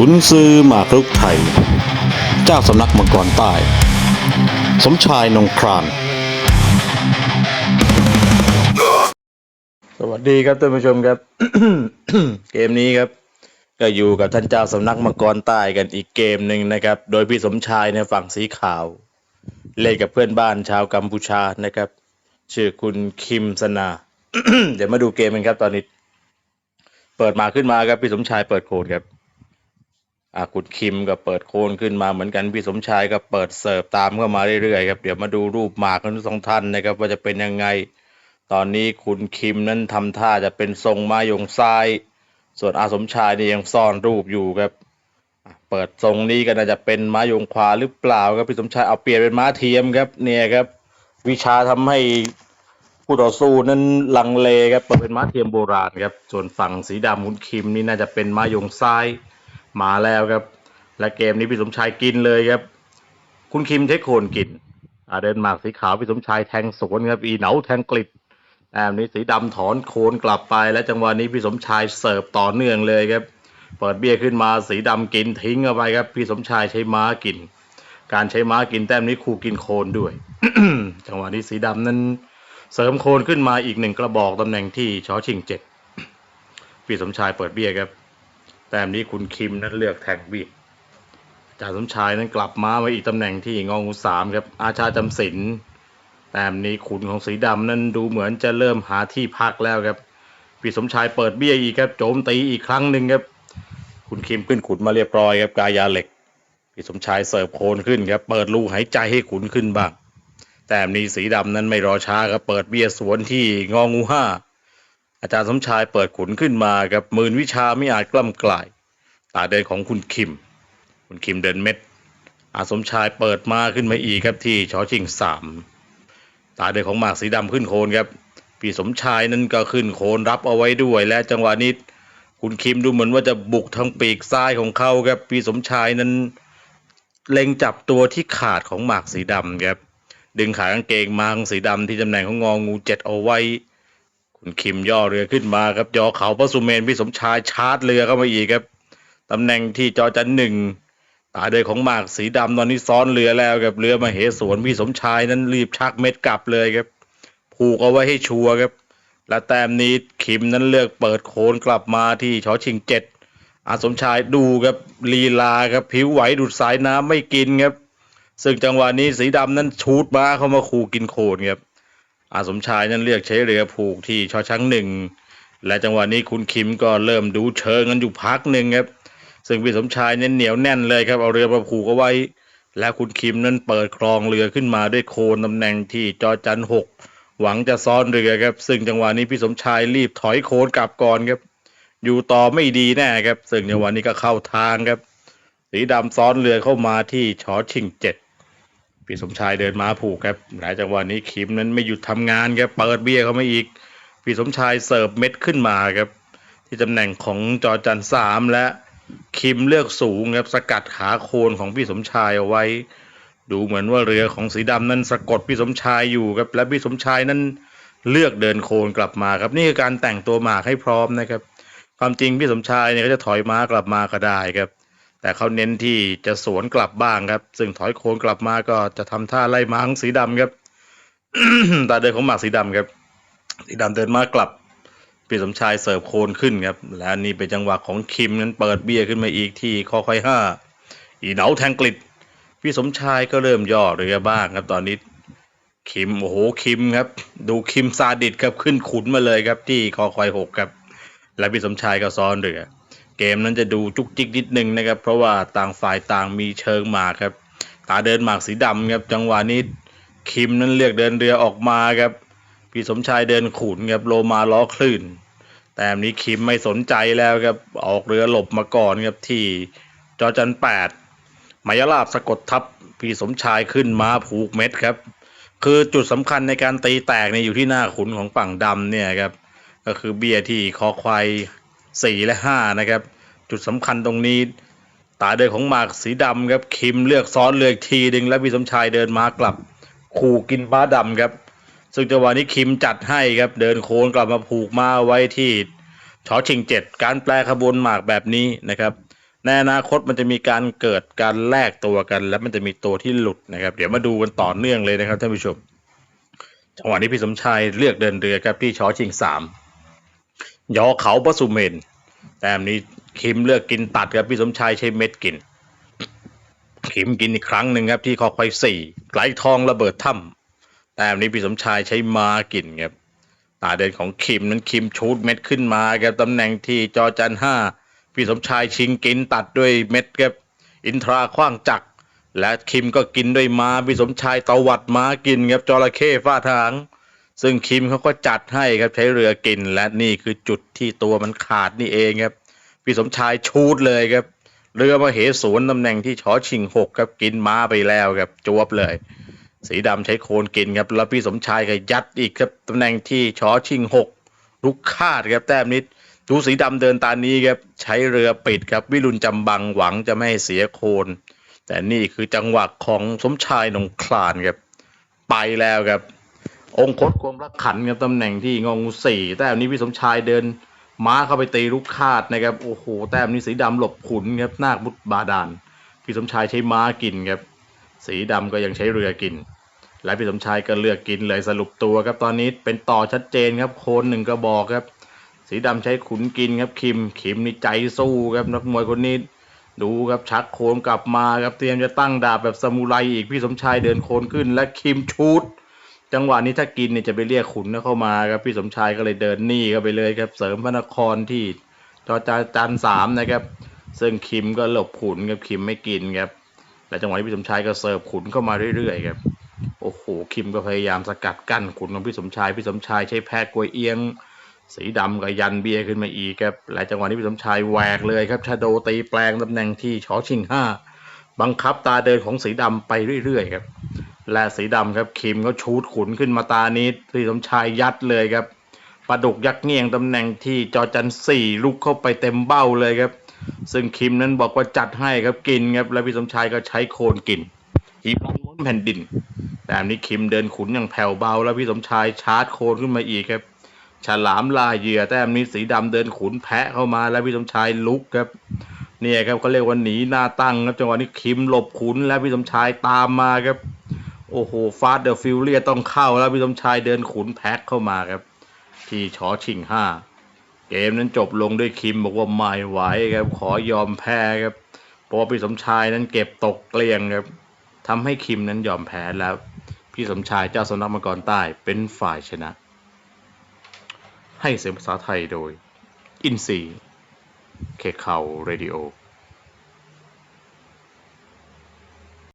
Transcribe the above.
กุนซือหมากรุกไทย เจ้าสำนักมังกรใต้ สมชายนงคราน สวัสดีครับท่านผู้ชมครับ เกมนี้ครับ ก็อยู่กับท่านเจ้าสำนักมังกรใต้กันอีกเกมหนึ่งนะครับ โดยพี่สมชายในฝั่งสีขาว เล่นกับเพื่อนบ้านชาวกัมพูชานะครับ ชื่อคุณคิมสนา เดี๋ยวมาดูเกมกันครับตอนนี้ เปิดมาขึ้นมาครับพี่สมชายเปิดโคนครับ อ่าคุณคิมก็เปิดโคนขึ้นมาเหมือนกันพี่สมชายก็เปิดเสิร์ฟตามเข้ามาเรื่อยๆครับเดี๋ยวมาดูรูปหมากของทั้งสองท่านนะครับว่าจะเป็นยังไง ตอนนี้คุณคิมนั้นทำท่าจะเป็นทรงมายงซ้าย ส่วนอาสมชายนี่ยังซ่อนรูปอยู่ครับเปิดทรงนี้ก็น่าจะเป็นม้ายงขวาหรือเปล่าครับพี่สมชายเอาเปลี่ยนเป็นม้าเทียมครับเนี่ยครับ วิชาทำให้ผู้ต่อสู้นั้นลังเลครับเปิดเป็นม้าเทียมโบราณครับส่วนฝั่งสีดำคุณคิมนี่น่าจะเป็นม้ายงซ้าย มาแล้วครับ และเกมนี้พี่สมชายกินเลยครับ คุณคิมเทคโคนกินอาเดนมาร์กสีขาวพี่สมชายแทงสวนครับอีเหนาแทงกลิดแอมนี้สีดำถอนโคนกลับไป และจังหวะนี้พี่สมชายเสิร์ฟต่อเนื่องเลยครับ เปิดเบี้ยขึ้นมาสีดำกินทิ้งเข้าไปครับ พี่สมชายใช้ม้ากิน การใช้ม้ากินแต้มนี้ครูกินโคนด้วย จังหวะนี้สีดำนั้นเสริมโคนขึ้นมาอีกหนึ่งกระบอกตำแหน่งที่ชอชิงเจ็ดพี่สมชายเปิดเบี้ยครับ แต้มนี้คุณคิมนั้นเลือกแทงบีจ่าสมชายนั้นกลับมาไว้อีกตำแหน่งที่งองูสามครับ อาชาจำศิลแต้มนี้ขุนของสีดำนั้นดูเหมือนจะเริ่มหาที่พักแล้วครับพี่สมชายเปิดเบี้ยอีกครับ โจมตีอีกครั้งหนึ่งครับ คุณคิมขึ้นขุนมาเรียบร้อยครับกายาเหล็กพี่สมชายเสิร์ฟโคนขึ้นครับ เปิดรูหายใจให้ขุนขึ้นบ้าง แต้มนี้สีดำนั้นไม่รอช้าครับ เปิดเบี้ยสวนที่งองูห้า อาจารย์สมชายเปิดขุนขึ้นมากับมื่นวิชาไม่อาจกล้ำกลาย ตาเดินของคุณคิม คุณคิมเดินเม็ด อาสมชายเปิดมาขึ้นมาอีกครับที่ชอชิงสามตาเดินของหมากสีดำขึ้นโคนครับพี่สมชายนั้นก็ขึ้นโคนรับเอาไว้ด้วยและจังหวะนี้คุณคิมดูเหมือนว่าจะบุกทางปีกซ้ายของเขาครับพี่สมชายนั้น เล็งจับตัวที่ขาดของหมากสีดำครับดึงขากางเกงมาของสีดำที่ตำแหน่งของงองูเจ็ดเอาไว้ คิมย่อเรือขึ้นมาครับยอเขาพระสุเมนพี่สมชายชาร์จเรือเข้ามาอีกครับตำแหน่งที่จอจันหนึ่งตาเดินของหมากสีดำตอนนี้ซ้อนเรือแล้วครับเรือมาเหสวนพี่สมชายนั้นรีบชักเม็ดกลับเลยครับผูกเอาไว้ให้ชัวร์ครับ และแต้มนี้คิมนั้นเลือกเปิดโคนกลับมาที่ชอชิงเจ็ดอาสมชายดูครับลีลาครับผิวไหวดูดสายน้ำไม่กินครับ ซึ่งจังหวะนี้สีดำนั้นชูดมาเข้ามาขู่กินโคนครับ อาสมชายนั้นเลือกใช้เรือผูกที่ชอช้างหนึ่งและจังหวะนี้คุณคิมก็เริ่มดูเชิงกันอยู่พักหนึ่งครับ ซึ่งพี่สมชายเน้นเหนียวแน่นเลยครับเอาเรือมาผูกเอาไว้ และคุณคิมนั้นเปิดคลองเรือขึ้นมาด้วยโคนตำแหน่งที่จอจันหกหวังจะซ้อนเรือครับ ซึ่งจังหวะนี้พี่สมชายรีบถอยโคนกลับก่อนครับ อยู่ต่อไม่ดีแน่ครับ ซึ่งจังหวะนี้ก็เข้าทางครับ สีดำซ้อนเรือเข้ามาที่ชอชิงเจ็ด พี่สมชายเดินมาผูกครับหลายจังหวะนี้คิมนั้นไม่หยุดทำงานครับเปิดเบี้ยเข้ามาอีก พี่สมชายเสิร์ฟเม็ดขึ้นมาครับ ที่ตำแหน่งของจอจันสามและคิมเลือกสูงครับสกัดขาโคนของพี่สมชายเอาไว้ ดูเหมือนว่าเรือของสีดำนั้นสะกดพี่สมชายอยู่ครับและพี่สมชายนั้นเลือกเดินโคนกลับมาครับนี่คือการแต่งตัวหมากให้พร้อมนะครับ ความจริงพี่สมชายเนี่ยก็จะถอยม้ากลับมาก็ได้ครับ แต่เขาเน้นที่จะสวนกลับบ้างครับ ซึ่งถอยโคนกลับมาก็จะทำท่าไล่ม้าของสีดำครับตาเดินของหมากสีดำครับ สีดำเดินมากลับพี่สมชายเสิร์ฟโคนขึ้นครับ และนี่เป็นจังหวะของคิมนั้นเปิดเบี้ยขึ้นมาอีกที่คอคอยห้าอีเหนาแทงกลิดพี่สมชายก็เริ่มย่อเรือบ้างครับตอนนี้ คิมโอ้โหคิมครับ ดูคิมซาดิสครับขึ้นขุนมาเลยครับที่คอคอยหกครับ และพี่สมชายก็ซ้อนเรือ เกมนั้นจะดูจุกจิกนิดนึงนะครับ เพราะว่าต่างฝ่ายต่างมีเชิงหมากครับ ตาเดินหมากสีดำครับ จังหวะนี้คิมนั้นเลือกเดินเรือออกมาครับ พี่สมชายเดินขุนครับโลมาล้อคลื่น แต่นี้คิมไม่สนใจแล้วครับ ออกเรือหลบมาก่อนครับที่จอจันแปดมายาลาบสะกดทับพี่สมชายขึ้นมาผูกเม็ดครับ คือจุดสำคัญในการตีแตกเนี่ยอยู่ที่หน้าขุนของฝั่งดำเนี่ยครับ ก็คือเบียร์ที่คอควาย สี่และห้านะครับ จุดสำคัญตรงนี้ตาเดินของหมากสีดำครับคิมเลือกซ้อนเลือกทีหนึ่งและพี่สมชายเดินมากลับ ขู่กินบ้าดำครับ ซึ่งจังหวะนี้คิมจัดให้ครับเดินโค้งกลับมาผูกมาไว้ที่ชอชิงเจ็ดการแปลขบวนหมากแบบนี้นะครับในในอนาคตมันจะมีการเกิดการแลกตัวกัน แล้วมันจะมีตัวที่หลุดนะครับ เดี๋ยวมาดูกันต่อเนื่องเลยนะครับท่านผู้ชมจังหวะนี้พี่สมชายเลือกเดินเรือครับที่ชอชิงสามยอเขาปสุเมน แต้มนี้คิมเลือกกินตัดครับพี่สมชายใช้เม็ดกิน คิมกินอีกครั้งหนึ่งครับที่คอควายสี่ไกลทองระเบิดถ้ำแต้มนี้พี่สมชายใช้มากินครับตาเดินของคิมนั้นคิมชูดเม็ดขึ้นมาครับตำแหน่งที่จอจันห้าพี่สมชายชิงกินตัดด้วยเม็ดครับอินทราขว้างจักรและคิมก็กินด้วยมาพี่สมชายตวัดมากินครับจระเข้ฟาดหาง ซึ่งคิมเขาก็จัดให้ครับใช้เรือกินและนี่คือจุดที่ตัวมันขาดนี่เองครับพี่สมชายชูดเลยครับ เรือมาเหสวนตำแหน่งที่ชอชิงหกครับกินม้าไปแล้วครับจวบเลย สีดำใช้โคนกินครับแล้วพี่สมชายก็ยัดอีกครับตำแหน่งที่ชอชิงหกลุกคาดครับแต้มนิดดูสีดำเดินตานี้ครับใช้เรือปิดครับวิรุณจำบังหวังจะไม่ให้เสียโคน แต่นี่คือจังหวะของสมชายหนองคลานครับไปแล้วครับ องคตกรมรักขันครับตำแหน่งที่งองสี่แต้มนี้พี่สมชายเดิน ม้าเข้าไปตีลูกคาดนะครับโอ้โหแต้มนี้สีดำหลบขุนครับนาคบุตรบาดาลพี่สมชายใช้ม้ากินครับสีดำก็ยังใช้เรือกิน และพี่สมชายก็เลือกกินเลยสรุปตัวครับตอนนี้เป็นต่อชัดเจนครับโคนหนึ่งกระบอกครับ สีดำใช้ขุนกินครับคิมคิมนี่ใจสู้ครับนักมวยคนนี้ดูครับชักโคนกลับมาครับเตรียมจะตั้งดาบแบบซามูไรอีกพี่สมชายเดินโคนขึ้นและคิมชูด จังหวะนี้ถ้ากินเนี่ยจะไปเรียกขุนเข้ามาครับพี่สมชายก็เลยเดินหนีเข้าไปเลยครับ เสริมพระนครที่จอจาจันสามนะครับ ซึ่งคิมก็หลบขุนครับคิมไม่กินครับและจังหวะนี้พี่สมชายก็เสิร์ฟขุนเข้ามาเรื่อยๆครับโอ้โหคิมก็พยายามสกัดกั้นขุนของพี่สมชายพี่สมชายใช้แพทย์กวยเอียง สีดำกับยันเบียขึ้นมาอีกครับและจังหวะนี้พี่สมชายแหวกเลยครับชาโดตีแปลงตำแหน่งที่ชอชิงห้าบังคับตาเดินของสีดำไปเรื่อยๆครับ และสีดำครับคิมก็ชูดขุนขึ้นมาตานี้พี่สมชายยัดเลยครับปลาดุกยักษ์เงี่ยงตำแหน่งที่จอจันสี่ลุกเข้าไปเต็มเบ้าเลยครับ ซึ่งคิมนั้นบอกว่าจัดให้ครับกินครับและพี่สมชายก็ใช้โคนกินหีบลงม้วนแผ่นดิน แต่อันนี้คิมเดินขุนอย่างแผ่วเบา แล้วพี่สมชายชาร์จโคนขึ้นมาอีกครับฉลามลายเหยื่อแต้มนี้สีดำเดินขุนแพะเข้ามาแล้วพี่สมชายลุกครับ เนี่ยครับเขาเรียกว่าหนีหน้าตั้งครับจังหวะนี้คิมหลบขุนแล้วพี่สมชายตามมาครับ โอ้โหฟาสเดอะฟิลเลียต้องเข้าแล้วพี่สมชายเดินขุนแพ็คเข้ามาครับ ที่ชอชิงห้าเกมนั้นจบลงด้วยคิมบอกว่าไม่ไหวครับ ขอยอมแพ้ครับเพราะว่าพี่สมชายนั้นเก็บตกเกลี้ยงครับทำให้คิมนั้นยอมแพ้แล้ว พี่สมชายเจ้าสำนักมังกรใต้เป็นฝ่ายชนะ ให้เสียงภาษาไทยโดย อินซีเคเขาเรดิโอ